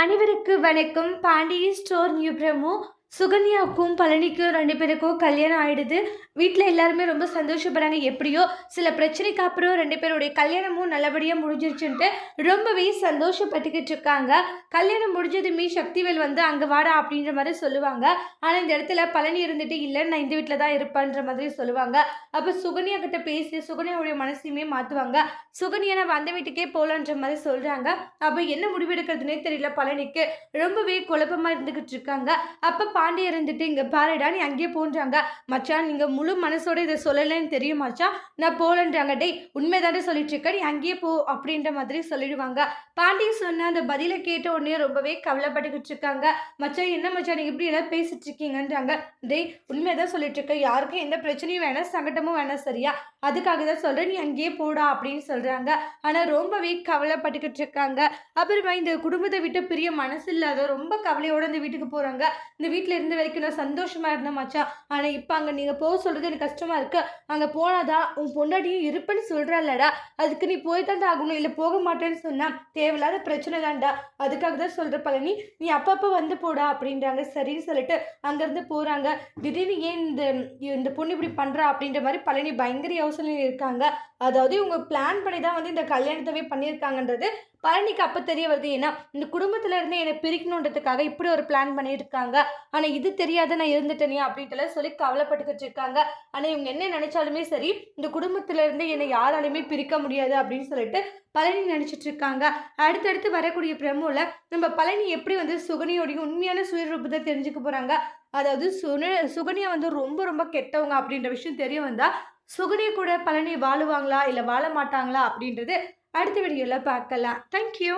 அனைவருக்கு வணக்கம். Pandian store new promo. சுகன்யாவுக்கும் பழனிக்கும் ரெண்டு பேருக்கும் கல்யாணம் ஆகிடுது வீட்டில் எல்லாருமே ரொம்ப சந்தோஷப்படுறாங்க. எப்படியோ சில பிரச்சனைக்கு அப்புறம் ரெண்டு பேருடைய கல்யாணமும் நல்லபடியாக முடிஞ்சிருச்சுன்ட்டு ரொம்பவே சந்தோஷப்பட்டுக்கிட்டு இருக்காங்க. கல்யாணம் முடிஞ்சதுமே சக்திவேல் வந்து அங்கே வாடா அப்படின்ற மாதிரி சொல்லுவாங்க. ஆனால் இந்த இடத்துல பழனி இருந்துட்டு இல்லை நான் இந்த வீட்டில் தான் இருப்பேன்ற மாதிரி சொல்லுவாங்க. அப்போ சுகன்யா கிட்ட பேசி சுகன்யாவுடைய மனசையுமே மாற்றுவாங்க சுகன்யா நான் அந்த வீட்டுக்கே போகலான்ற மாதிரி சொல்கிறாங்க அப்போ என்ன முடிவெடுக்கிறதுனே தெரியல பழனிக்கு. ரொம்பவே குழப்பமா இருந்துக்கிட்டு இருக்காங்க. அப்போ பாண்டிய இருந்துட்டு இங்கே பாருடா நீ அங்கேயே போன்றாங்க. மச்சான் நீங்கள் முழு மனசோட இதை சொல்லலைன்னு தெரியும் மச்சான். நான் போலன்றாங்க. டேய் உண்மைதாண்டே சொல்லிட்டு இருக்க நீ அங்கேயே போ அப்படின்ற மாதிரி சொல்லிடுவாங்க. பாண்டி சொன்ன அந்த பதிலை கேட்ட உடனே ரொம்பவே கவலைப்பட்டுக்கிட்டு இருக்காங்க. மச்சான் என்ன மச்சான் நீங்கள் இப்படி எல்லாம் பேசிட்டு இருக்கீங்கன்றாங்க. டேய் உண்மைதான் சொல்லிட்டு இருக்க யாருக்கும் எந்த பிரச்சனையும் வேணாம் சங்கடமும் வேணாம் சரியா? அதுக்காக தான் சொல்கிறேன் நீ அங்கேயே போடா அப்படின்னு சொல்கிறாங்க ஆனால் ரொம்பவே கவலைப்பட்டுக்கிட்டு இருக்காங்க. அப்புறமா இந்த குடும்பத்தை விட்டு பிரிய மனசு இல்லாத ரொம்ப கவலையோட இந்த வீட்டுக்கு போகிறாங்க இந்த வீட்டில் இருந்த வரைக்கும் நான் சந்தோஷமாக இருந்தேன் மச்சான் ஆனால் இப்போ அங்கே நீங்கள் போக சொல்கிறது எனக்கு கஷ்டமாக இருக்குது அங்கே போனாதான் உன் பொண்டாட்டியும் இருப்பேன்னு சொல்கிறாள்லடா அதுக்கு நீ போய் தான் ஆகணும். இல்லை போக மாட்டேன்னு சொன்னால் தேவையில்லாத பிரச்சனை தான்டா. அதுக்காக தான் சொல்கிற பழனி. நீ அப்பப்போ வந்து போடா அப்படின்றாங்க. சரின்னு சொல்லிட்டு அங்கேருந்து போகிறாங்க திடீர்னு ஏன் இந்த இந்த பொண்ணு இப்படி பண்ணுறா அப்படின்ற மாதிரி பழனி பயங்கர யோசனையில் இருக்காங்க. அதாவது இவங்க பிளான் பண்ணி தான் வந்து இந்த கல்யாணத்தவே பண்ணியிருக்காங்கன்றது பழனிக்கு அப்போ தெரிய வருது. ஏன்னா இந்த குடும்பத்தில் இருந்து என்னை பிரிக்கணுன்றதுக்காக இப்படி ஒரு பிளான் பண்ணியிருக்காங்க. ஆனால் இது தெரியாத நான் இருந்துட்டேனே அப்படின்ட்டு சொல்லி கவலைப்பட்டுக்கிட்டு இருக்காங்க. ஆனால் இவங்க என்ன நினைச்சாலுமே சரி இந்த குடும்பத்துல இருந்து என்னை யாராலையுமே பிரிக்க முடியாது அப்படின்னு சொல்லிட்டு பழனி நினச்சிட்டு இருக்காங்க. அடுத்தடுத்து வரக்கூடிய பிரமோல நம்ம பழனி எப்படி வந்து சுகனியோடைய உண்மையான சுயரூபத்தை தெரிஞ்சுக்க போறாங்க? அதாவது சுன சுகனியை வந்து ரொம்ப ரொம்ப கெட்டவங்க அப்படின்ற விஷயம் தெரிய வந்தா சுகனி கூட பழனி வாழுவாங்களா? இல்லை வாழ மாட்டாங்களா? அப்படின்றது அடுத்த வீடியோவில் பார்க்கலாம். தேங்க்யூ